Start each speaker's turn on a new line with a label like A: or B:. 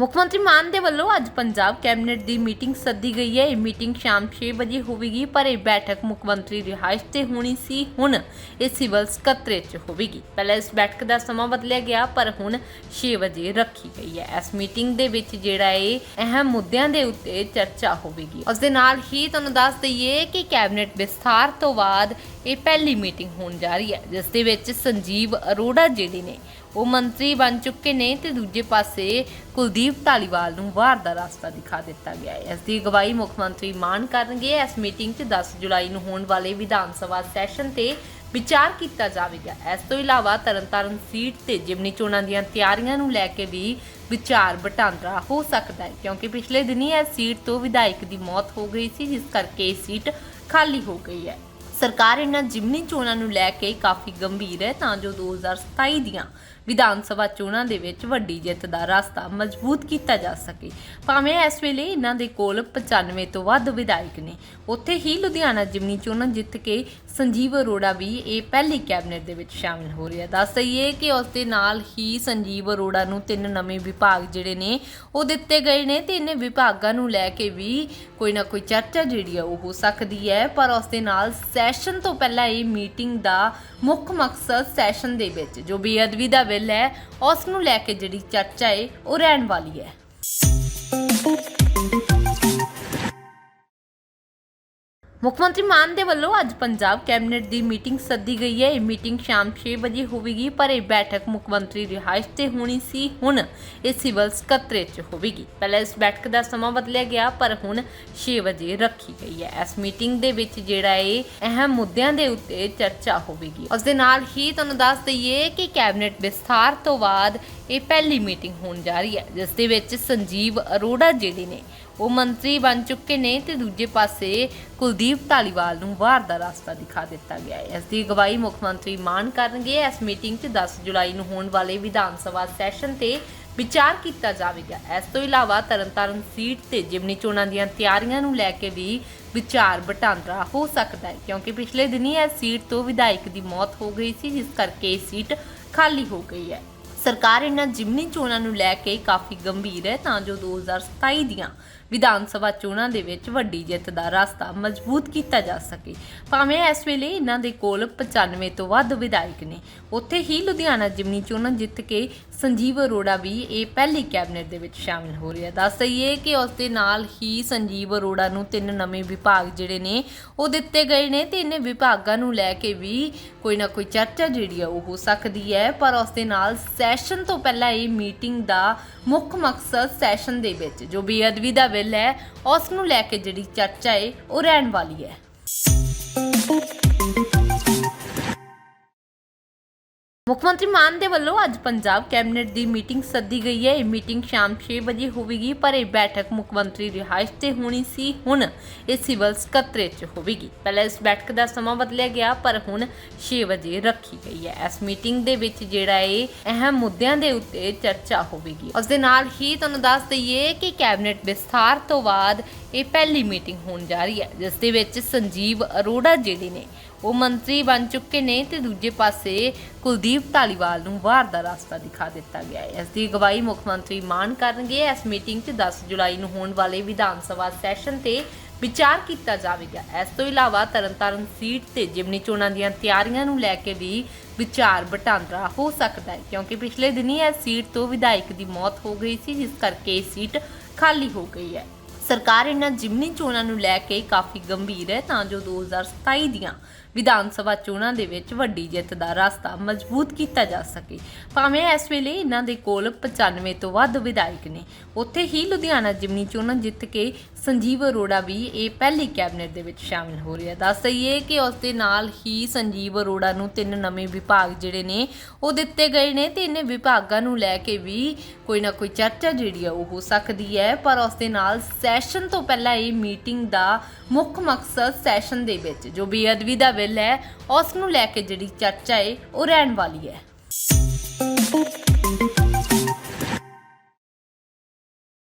A: ਮੁੱਖ ਮੰਤਰੀ ਮਾਨ ਦੇ ਵੱਲੋਂ ਅੱਜ ਪੰਜਾਬ ਕੈਬਨਿਟ ਦੀ ਮੀਟਿੰਗ ਸੱਦੀ ਗਈ ਹੈ। ਇਹ ਮੀਟਿੰਗ ਸ਼ਾਮ 6 ਵਜੇ ਹੋਵੇਗੀ, ਪਰ ਇਹ ਬੈਠਕ ਮੁੱਖ ਮੰਤਰੀ ਰਿਹਾਇਸ਼ ਤੇ ਹੋਣੀ ਸੀ। ਹੁਣ ਇਹ ਸਿਵਲ ਸਕੱਤਰੇਤ 'ਚ ਹੋਵੇਗੀ। ਪਹਿਲਾਂ ਇਸ ਬੈਠਕ ਦਾ ਸਮਾਂ ਬਦਲਿਆ ਗਿਆ, ਪਰ ਹੁਣ 6 ਵਜੇ ਰੱਖੀ ਗਈ ਹੈ। ਇਸ ਮੀਟਿੰਗ ਦੇ ਵਿੱਚ ਜਿਹੜਾ ਇਹ ਅਹਿਮ ਮੁੱਦਿਆਂ ਦੇ ਉੱਤੇ ਚਰਚਾ ਹੋਵੇਗੀ। ਉਸ ਦੇ ਨਾਲ ਹੀ ਤੁਹਾਨੂੰ ਦੱਸ ਦਈਏ ਕਿ ਕੈਬਨਿਟ ਵਿਸਥਾਰ ਤੋਂ ਬਾਅਦ ਇਹ ਪਹਿਲੀ ਮੀਟਿੰਗ ਹੋਣ ਜਾ ਰਹੀ ਹੈ, ਜਿਸ ਦੇ ਵਿੱਚ ਸੰਜੀਵ ਅਰੋੜਾ ਜਿਹੜੇ ਨੇ, ਉਹ ਮੰਤਰੀ ਬਣ ਚੁੱਕੇ ਨੇ ਤੇ ਦੂਜੇ ਪਾਸੇ ਕੁਲਦੀਪ ਢਾਲੀਵਾਲ ਨੂੰ ਵਾਰ ਦਾ ਰਸਤਾ ਦਿਖਾ ਦਿੱਤਾ ਗਿਆ ਹੈ। ਇਸ ਦੀ ਅਗਵਾਈ ਮੁੱਖ ਮੰਤਰੀ ਮਾਨ ਕਰਨਗੇ। ਇਸ ਮੀਟਿੰਗ 'ਚ 10 ਜੁਲਾਈ ਨੂੰ ਹੋਣ ਵਾਲੇ ਵਿਧਾਨ ਸਭਾ ਸੈਸ਼ਨ ਤੇ ਵਿਚਾਰ ਕੀਤਾ ਜਾਵੇਗਾ। ਇਸ ਤੋਂ ਇਲਾਵਾ ਤਰਨਤਾਰਨ ਸੀਟ ਤੇ ਜਿਮਨੀ ਚੋਣਾਂ ਦੀਆਂ ਤਿਆਰੀਆਂ ਨੂੰ ਲੈ ਕੇ ਵੀ ਵਿਚਾਰ ਵਟਾਂਦਰਾ ਹੋ ਸਕਦਾ ਹੈ, ਕਿਉਂਕਿ ਪਿਛਲੇ ਦਿਨੀ ਇਸ ਸੀਟ ਤੋਂ ਵਿਧਾਇਕ ਦੀ ਮੌਤ ਹੋ ਗਈ ਸੀ, ਜਿਸ ਕਰਕੇ ਇਹ ਸੀਟ ਖਾਲੀ ਹੋ ਗਈ ਹੈ। ਸਰਕਾਰ ਇਹਨਾਂ ਜਿਮਨੀ ਚੋਣਾਂ ਨੂੰ ਲੈ ਕੇ ਕਾਫੀ ਗੰਭੀਰ ਹੈ, ਤਾਂ ਜੋ 2027 ਦੀਆਂ ਵਿਧਾਨ ਸਭਾ ਚੋਣਾਂ ਦੇ ਵਿੱਚ ਵੱਡੀ ਜਿੱਤ ਦਾ ਰਸਤਾ ਮਜ਼ਬੂਤ ਕੀਤਾ ਜਾ ਸਕੇ। ਭਾਵੇਂ ਇਸ ਵੇਲੇ ਇਹਨਾਂ ਦੇ ਕੋਲ 95 ਤੋਂ ਵੱਧ ਵਿਧਾਇਕ ਨੇ, ਉੱਥੇ ਹੀ ਲੁਧਿਆਣਾ ਜਿਮਨੀ ਚੋਣਾਂ ਜਿੱਤ ਕੇ ਸੰਜੀਵ ਅਰੋੜਾ ਵੀ ਇਹ ਪਹਿਲੀ ਕੈਬਨਿਟ ਦੇ ਵਿੱਚ ਸ਼ਾਮਿਲ ਹੋ ਰਿਹਾ। ਦੱਸ ਦਈਏ ਕਿ ਉਸ ਦੇ ਨਾਲ ਹੀ ਸੰਜੀਵ ਅਰੋੜਾ ਨੂੰ ਤਿੰਨ ਨਵੇਂ ਵਿਭਾਗ ਜਿਹੜੇ ਨੇ ਉਹ ਦਿੱਤੇ ਗਏ ਨੇ ਤੇ ਇਹਨੇ ਵਿਭਾਗਾਂ ਨੂੰ ਲੈ ਕੇ ਵੀ ਕੋਈ ਨਾ ਕੋਈ ਚਰਚਾ ਜਿਹੜੀ ਆ ਉਹ ਹੋ ਸਕਦੀ ਹੈ। ਪਰ ਉਸ ਦੇ ਨਾਲ ਸੈਸ਼ਨ ਤੋਂ ਪਹਿਲਾਂ ਇਹ ਮੀਟਿੰਗ ਦਾ ਮੁੱਖ ਮਕਸਦ ਸੈਸ਼ਨ ਦੇ ਵਿੱਚ ਜੋ ਬੇਅਦਬੀ ਦਾ ਬਿੱਲ ਹੈ, ਉਸ ਨੂੰ ਲੈ ਕੇ ਜਿਹੜੀ ਚਰਚਾ ਹੈ ਉਹ ਰਹਿਣ ਵਾਲੀ ਹੈ। ਮੁੱਖ ਮੰਤਰੀ ਮਾਨ ਦੇ ਵੱਲੋਂ ਅੱਜ ਪੰਜਾਬ ਕੈਬਨਿਟ ਦੀ ਮੀਟਿੰਗ ਸੱਦੀ ਗਈ ਹੈ। ਇਹ ਮੀਟਿੰਗ ਸ਼ਾਮ 6 ਵਜੇ ਹੋਵੇਗੀ, ਪਰ ਇਹ ਬੈਠਕ ਮੁੱਖ ਮੰਤਰੀ ਰਿਹਾਇਸ਼ ਤੇ ਹੋਣੀ ਸੀ। ਹੁਣ ਇਹ ਸਿਵਲ ਸਕੱਤਰੇਤ 'ਚ ਹੋਵੇਗੀ। ਪਹਿਲਾਂ ਇਸ ਬੈਠਕ ਦਾ ਸਮਾਂ ਬਦਲਿਆ ਗਿਆ, ਪਰ ਹੁਣ 6 ਵਜੇ ਰੱਖੀ ਗਈ ਹੈ। ਇਸ ਮੀਟਿੰਗ ਦੇ ਵਿੱਚ ਜਿਹੜਾ ਇਹ ਅਹਿਮ ਮੁੱਦਿਆਂ ਦੇ ਉੱਤੇ ਚਰਚਾ ਹੋਵੇਗੀ। ਉਸ ਦੇ ਨਾਲ ਹੀ ਤੁਹਾਨੂੰ ਦੱਸ ਦਈਏ ਕਿ ਕੈਬਨਿਟ ਵਿਸਥਾਰ ਤੋਂ ਬਾਅਦ ਇਹ ਪਹਿਲੀ ਮੀਟਿੰਗ ਹੋਣ ਜਾ ਰਹੀ ਹੈ, ਜਿਸ ਦੇ ਵਿੱਚ ਸੰਜੀਵ ਅਰੋੜਾ ਜਿਹੜੇ ਨੇ ਉਹ ਮੰਤਰੀ ਬਣ ਚੁੱਕੇ ਨੇ ਤੇ ਦੂਜੇ ਪਾਸੇ ਕੁਲਦੀਪ ਢਾਲੀਵਾਲ ਨੂੰ ਬਾਹਰ ਦਾ ਰਸਤਾ ਦਿਖਾ ਦਿੱਤਾ ਗਿਆ ਹੈ। ਇਸ ਦੀ ਅਗਵਾਈ ਮੁੱਖ ਮੰਤਰੀ ਮਾਨ ਕਰਨਗੇ। ਇਸ ਮੀਟਿੰਗ 'ਚ 10 ਜੁਲਾਈ ਨੂੰ ਹੋਣ ਵਾਲੇ ਵਿਧਾਨ ਸਭਾ ਸੈਸ਼ਨ ਤੇ ਵਿਚਾਰ ਕੀਤਾ ਜਾਵੇਗਾ। ਇਸ ਤੋਂ ਇਲਾਵਾ ਤਰਨਤਾਰਨ ਸੀਟ ਤੇ ਜਿਮਨੀ ਚੋਣਾਂ ਦੀਆਂ ਤਿਆਰੀਆਂ ਨੂੰ ਲੈ ਕੇ ਵੀ ਵਿਚਾਰ ਵਟਾਂਦਰਾ ਹੋ ਸਕਦਾ ਹੈ, ਕਿਉਂਕਿ ਪਿਛਲੇ ਦਿਨੀ ਇਸ ਸੀਟ ਤੋਂ ਵਿਧਾਇਕ ਦੀ ਮੌਤ ਹੋ ਗਈ ਸੀ, ਜਿਸ ਕਰਕੇ ਇਹ ਸੀਟ ਖਾਲੀ ਹੋ ਗਈ ਹੈ। ਸਰਕਾਰ ਇਹਨਾਂ ਜਿਮਨੀ ਚੋਣਾਂ ਨੂੰ ਲੈ ਕੇ ਕਾਫੀ ਗੰਭੀਰ ਹੈ, ਤਾਂ ਜੋ 2027 ਦੀਆਂ ਵਿਧਾਨ ਸਭਾ ਚੋਣਾਂ ਦੇ ਵਿੱਚ ਵੱਡੀ ਜਿੱਤ ਦਾ ਰਸਤਾ ਮਜ਼ਬੂਤ ਕੀਤਾ ਜਾ ਸਕੇ। ਭਾਵੇਂ ਇਸ ਵੇਲੇ ਇਹਨਾਂ ਦੇ ਕੋਲ 95 ਤੋਂ ਵੱਧ ਵਿਧਾਇਕ ਨੇ। ਉੱਥੇ ਹੀ ਲੁਧਿਆਣਾ ਜਿਮਨੀ ਚੋਣਾਂ ਜਿੱਤ ਕੇ ਸੰਜੀਵ ਅਰੋੜਾ ਵੀ ਇਹ ਪਹਿਲੀ ਕੈਬਨਿਟ ਦੇ ਵਿੱਚ ਸ਼ਾਮਿਲ ਹੋ ਰਿਹਾ। ਦੱਸ ਦਈਏ ਕਿ ਉਸ ਦੇ ਨਾਲ ਹੀ ਸੰਜੀਵ ਅਰੋੜਾ ਨੂੰ ਤਿੰਨ ਨਵੇਂ ਵਿਭਾਗ ਜਿਹੜੇ ਨੇ, ਉਹ ਦਿੱਤੇ ਗਏ ਨੇ। ਤੇ ਇਹਨੇ ਵਿਭਾਗਾਂ ਨੂੰ ਲੈ ਕੇ ਵੀ ਕੋਈ ਨਾ ਕੋਈ ਚਰਚਾ ਜਿਹੜੀ ਆ ਉਹ ਹੋ ਸਕਦੀ ਹੈ, ਪਰ ਉਸ ਦੇ ਨਾਲ ਸੈਸ਼ਨ ਤੋਂ ਪਹਿਲਾਂ ਇਹ ਮੀਟਿੰਗ ਦਾ ਮੁੱਖ ਮਕਸਦ ਸੈਸ਼ਨ ਦੇ ਵਿੱਚ ਜੋ ਬੇਅਦਬੀ ਦਾ ਬਿੱਲ ਹੈ, ਉਸ ਨੂੰ ਲੈ ਕੇ ਜਿਹੜੀ ਚਰਚਾ ਹੈ, ਉਹ ਰਹਿਣ ਵਾਲੀ ਹੈ। ਮੁੱਖ ਮੰਤਰੀ ਮਾਨ ਦੇ ਵੱਲੋਂ ਅੱਜ ਪੰਜਾਬ ਕੈਬਨਿਟ ਦੀ ਮੀਟਿੰਗ ਸੱਦੀ ਗਈ ਹੈ। ਇਹ ਮੀਟਿੰਗ ਸ਼ਾਮ 6 ਵਜੇ ਹੋਵੇਗੀ, ਪਰ ਇਹ ਬੈਠਕ ਮੁੱਖ ਮੰਤਰੀ ਰਿਹਾਇਸ਼ ਤੇ ਹੋਣੀ ਸੀ। ਹੁਣ ਇਹ ਸਿਵਲ ਸਕੱਤਰੇਤ 'ਚ ਹੋਵੇਗੀ। ਪਹਿਲਾਂ ਇਸ ਬੈਠਕ ਦਾ ਸਮਾਂ ਬਦਲਿਆ ਗਿਆ, ਪਰ ਹੁਣ 6 ਵਜੇ ਰੱਖੀ ਗਈ ਹੈ। ਇਸ ਮੀਟਿੰਗ ਦੇ ਵਿੱਚ ਜਿਹੜਾ ਇਹ ਅਹਿਮ ਮੁੱਦਿਆਂ ਦੇ ਉੱਤੇ ਚਰਚਾ ਹੋਵੇਗੀ। ਉਸ ਦੇ ਨਾਲ ਹੀ ਤੁਹਾਨੂੰ ਦੱਸ ਦਈਏ ਕਿ ਕੈਬਨਿਟ ਵਿਸਥਾਰ ਤੋਂ ਬਾਅਦ ਇਹ ਪਹਿਲੀ ਮੀਟਿੰਗ ਹੋਣ ਜਾ ਰਹੀ ਹੈ, ਜਿਸ ਦੇ ਵਿੱਚ ਸੰਜੀਵ ਅਰੋੜਾ ਜਿਹੜੇ ਨੇ, ਉਹ ਮੰਤਰੀ ਬਣ ਚੁੱਕੇ ਨੇ ਤੇ ਦੂਜੇ ਪਾਸੇ ਕੁਲਦੀਪ ਢਾਲੀਵਾਲ ਨੂੰ ਬਾਹਰ ਦਾ ਰਸਤਾ ਦਿਖਾ ਦਿੱਤਾ ਗਿਆ ਹੈ। ਇਸ ਦੀ ਅਗਵਾਈ ਮੁੱਖ ਮੰਤਰੀ ਮਾਨ ਕਰਨਗੇ। ਇਸ ਮੀਟਿੰਗ 'ਚ 10 ਜੁਲਾਈ ਨੂੰ ਹੋਣ ਵਾਲੇ ਵਿਧਾਨ ਸਭਾ ਸੈਸ਼ਨ ਤੇ ਵਿਚਾਰ ਕੀਤਾ ਜਾਵੇਗਾ। ਇਸ ਤੋਂ ਇਲਾਵਾ ਤਰਨਤਾਰਨ ਸੀਟ ਤੇ ਜਿਮਨੀ ਚੋਣਾਂ ਦੀਆਂ ਤਿਆਰੀਆਂ ਨੂੰ ਲੈ ਕੇ ਵੀ ਵਿਚਾਰ ਵਟਾਂਦਰਾ ਹੋ ਸਕਦਾ ਹੈ, ਕਿਉਂਕਿ ਪਿਛਲੇ ਦਿਨੀ ਇਸ ਸੀਟ ਤੋਂ ਵਿਧਾਇਕ ਦੀ ਮੌਤ ਹੋ ਗਈ ਸੀ, ਜਿਸ ਕਰਕੇ ਇਹ ਸੀਟ ਖਾਲੀ ਹੋ ਗਈ ਹੈ। ਸਰਕਾਰ ਇਹਨਾਂ ਜਿਮਨੀ ਚੋਣਾਂ ਨੂੰ ਲੈ ਕੇ ਕਾਫੀ ਗੰਭੀਰ ਹੈ ਤਾਂ ਜੋ 2027 ਦੀਆਂ ਵਿਧਾਨ ਸਭਾ ਚੋਣਾਂ ਦੇ ਵਿੱਚ ਵੱਡੀ ਜਿੱਤ ਦਾ ਰਸਤਾ ਮਜ਼ਬੂਤ ਕੀਤਾ ਜਾ ਸਕੇ। ਭਾਵੇਂ ਇਸ ਵੇਲੇ ਇਹਨਾਂ ਦੇ ਕੋਲ 95 ਤੋਂ ਵੱਧ ਵਿਧਾਇਕ ਨੇ। ਉੱਥੇ ਹੀ ਲੁਧਿਆਣਾ ਜਿਮਨੀ ਚੋਣਾਂ ਜਿੱਤ ਕੇ ਸੰਜੀਵ ਅਰੋੜਾ ਵੀ ਇਹ ਪਹਿਲੀ ਕੈਬਨਿਟ ਦੇ ਵਿੱਚ ਸ਼ਾਮਿਲ ਹੋ ਰਿਹਾ। ਦੱਸ ਦਈਏ ਕਿ ਉਸ ਦੇ ਨਾਲ ਹੀ ਸੰਜੀਵ ਅਰੋੜਾ ਨੂੰ ਤਿੰਨ ਨਵੇਂ ਵਿਭਾਗ ਜਿਹੜੇ ਨੇ, ਉਹ ਦਿੱਤੇ ਗਏ ਨੇ। ਤੇ ਇਹਨੇ ਵਿਭਾਗਾਂ ਨੂੰ ਲੈ ਕੇ ਵੀ ਕੋਈ ਨਾ ਕੋਈ ਚਰਚਾ ਜਿਹੜੀ ਆ, ਉਹ ਹੋ ਸਕਦੀ ਹੈ। ਪਰ ਉਸ ਦੇ ਨਾਲ ਸੈਸ਼ਨ ਤੋਂ ਪਹਿਲਾਂ ਇਹ ਮੀਟਿੰਗ ਦਾ ਮੁੱਖ ਮਕਸਦ ਸੈਸ਼ਨ ਦੇ ਵਿੱਚ, ਜੋ ਬੇਅਦਬੀ ਦਾ ਬਿੱਲ ਹੈ। ਉਸ ਨੂੰ ਲੈ ਕੇ ਜਿਹੜੀ ਚਰਚਾ ਹੈ ਉਹ ਰਹਿਣ ਵਾਲੀ ਹੈ।